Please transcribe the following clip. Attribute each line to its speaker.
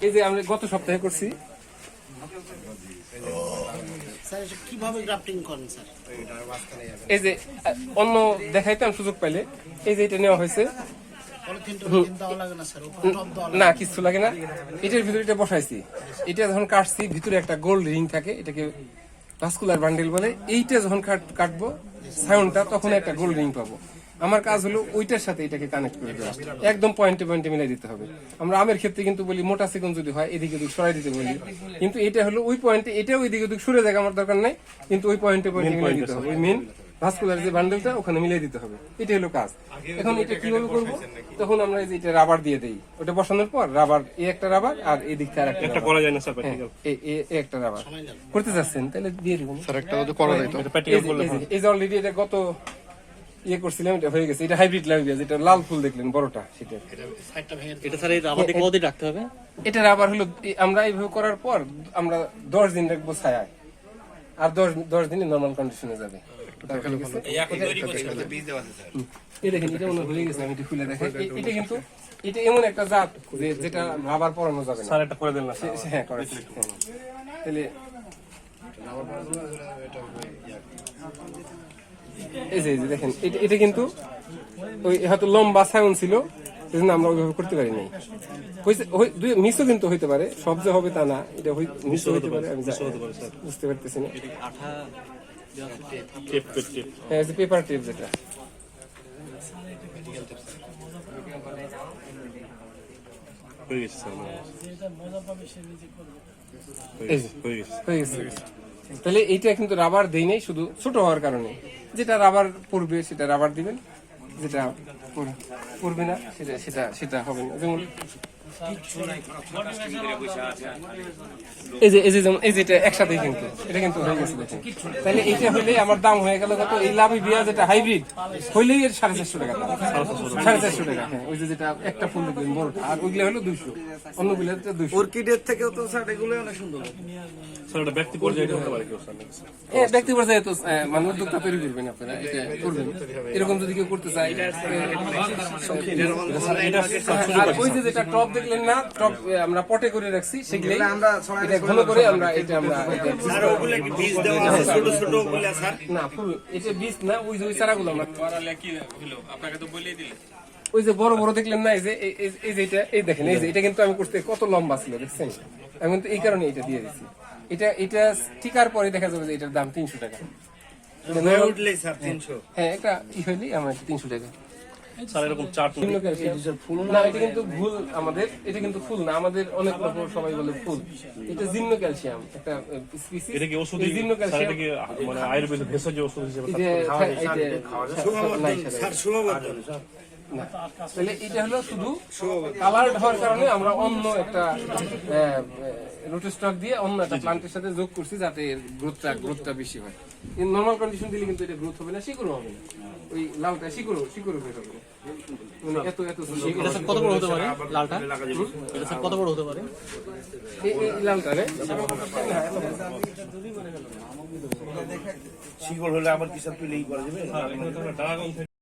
Speaker 1: এই যে আমরা গত সপ্তাহে করছি।
Speaker 2: কীভাবে গ্রাফটিং করেন স্যার?
Speaker 1: এই যে অন্য দেখাইতাম সুযোগ পাইলে এই যে এটা নেওয়া হয়েছে।
Speaker 2: না
Speaker 1: কিছু লাগে না। এটার ভিতরে এটা বসাইছি। এটা যখন কাটছি ভিতরে একটা গোল্ড রিং থাকে এটাকে ভাস্কুলার বান্ডেল বলে। এইটা যখন কাট- কাটবো সাউন্ডটা তখন একটা গোল্ড রিং পাবো। আমার কাজ হলো ওইটার সাথে এটাকে কানেক্ট করে দেওয়া। একদম পয়েন্টে পয়েন্টে মিলাই দিতে হবে। আমরা আমের ক্ষেত্রে কিন্তু বলি মোটা সেকন যদি হয় এদিকে ওদিক সরাই দিতে বলি। কিন্তু এটা হলো ওই পয়েন্টে এটাও ওইদিকে ওদিক সরে যায় আমার দরকার নাই কিন্তু ওই পয়েন্টে পয়েন্টে মিলাই দিতে হবে। ওই মেন ভাস্কুলার যে বান্ডেলটা ওখানে মিলাই দিতে হবে। এটা হলো কাজ। এখন এটা কীভাবে করব? তখন আমরা এই যে এটা রাবার দিয়ে দেই। ওটা বসানোর পর রাবার এই একটা রাবার আর এই দিকটা আর একটা
Speaker 3: করা যায় না স্যার
Speaker 1: হ্যাঁ, এই- একটা রাবার করতে চাচ্ছেন? তাহলে দিয়ে দিব।
Speaker 4: স্যার একটা যদি করা যায় তো।
Speaker 3: এটা প্র্যাকটিক্যাল করলে
Speaker 1: এই যে অলরেডি এটা গত ইয়ে করছিলাম এটা হয়ে গেছে। এটা হাইব্রিড লাইবিয়া যেটা লাল ফুল দেখলেন বড়টা সেটা।
Speaker 2: সাইডটা
Speaker 5: এটা স্যার এই রাবারটি কতদিন রাখতে হবে?
Speaker 1: এটা রাবার হলো এই- আমরা এইভাবে করার পর আমরা দশ দিন রাখব ছায়ায় আর দশ দশ দিনে নর্মাল কন্ডিশনে যাবে। এটা হয়ে গেছে আমি খুলে দেখেন এটা কিন্তু এটা এমন একটা জাত যে যেটা রাবার পরানো যাবে না।
Speaker 3: স্যার এটা করে দেন না
Speaker 1: হ্যাঁ হ্যাঁ। তাহলে এই যে দেখেন এটা কিন্তু ওই হয়তো লম্বা সাউন্ড ছিল সেজন্য আমরা ওইভাবে করতে পারি নাই মিসও কিন্তু হইতে পারে সব যে হবে তা না এটা মিসও হইতে পারে আমি বুঝতে পারতেছি না।
Speaker 5: আঠা
Speaker 3: টেপ। Tape tape.
Speaker 1: হ্যাঁ পেপার টেপ যেটা। তাহলে এইটা কিন্তু রাবার দেই নাই শুধু ছোট হওয়ার কারণে। যেটা রাবার পড়বে, সেটা রাবার দিবেন। যেটা পড়বে না, সেটা সেটা সেটা হবে না। যেমন যে যে যেমন একসাথে কিন্তু, এটা কিন্তু হয়ে গেছে আমার দাম হয়ে বিয়া যেটা হাইব্রিড সাড়ে চারশো টাকা সাড়ে চারশো টাকা হ্যাঁ ওই যে যেটা একটা ওইগুলো হলো দুইশো। অন্যগুলো দুইশো।
Speaker 4: অর্কিডের থেকেও তো স্যার এগুলো অনেক সুন্দর।
Speaker 3: স্যার এটা ব্যক্তি পর্যায়ে হতে পারে কেউ স্যার
Speaker 1: ব্যক্তি পর্যায়ে তো মানে উদ্যোক্তা তৈরি করবেন আপনারা এটা করবেন। এরকম যদি কেউ করতে চায় আর ওই যে যেটা টপ দেখলেন না টপ আমরা পটে করে রাখছি সেগুলো
Speaker 4: আমরা
Speaker 1: ঘন করে আমরা এটা আমরা এটা
Speaker 4: বীজ দেওয়া আছে ছোট ছোটগুলা স্যার
Speaker 1: না ফুল এটা বীজ না ওই যে ওই চারাগুলো আমরা ওই যে বড় বড় দেখলেন না এই যে এই যে এটা এই দেখেন এই যে এটা কিন্তু আমি করতে কত লম্বা ছিল দেখছেন? আমি কিন্তু এই কারণে এটা দিয়ে দিচ্ছি। এটা এটা টিকার পরে দেখা যাবে যে এটার দাম তিনশো টাকা। হ্যাঁ একটা ই হইলেই আমার তিনশো টাকা।
Speaker 3: স্যার এরকম চার্ট
Speaker 1: ভিন্ন ক্যালসিয়াম না? এটা কিন্তু ভুল আমাদের এটা কিন্তু ফুল না আমাদের অনেক রকম সবাই বলে ফুল। এটা জিন্ন ক্যালসিয়াম একটা স্পিসিস
Speaker 3: এটা কি ওষুধ
Speaker 1: জিন্ন ক্যালসিয়াম
Speaker 3: এটা কি মানে আয়ুর্বেদ ভেষজ ওষুধ হিসেবে।
Speaker 4: স্যার।
Speaker 1: তাহলে এটা হলো শুধু কালার হওয়ার কারণে আমরা অন্য একটা রুট স্টক দিয়ে অন্য একটা প্লান্টের সাথে যোগ করছি যাতে গ্রোথটা গ্রোথটা বেশি হয়। নর্মাল কন্ডিশন দিলে কিন্তু এটা গ্রোথ হবে না শিকড়ও হবে না। ওই লালটা শিকড়ও শিকড়ও বের হবে। মানে এত এত সুন্দর
Speaker 5: কত বড় হতে পারে? লালটা? এটা স্যার কত বড় হতে পারে?
Speaker 1: এই- লালটা রে?
Speaker 4: শিকড় হলে আবার কি স্যার তুলেই করা যাবে?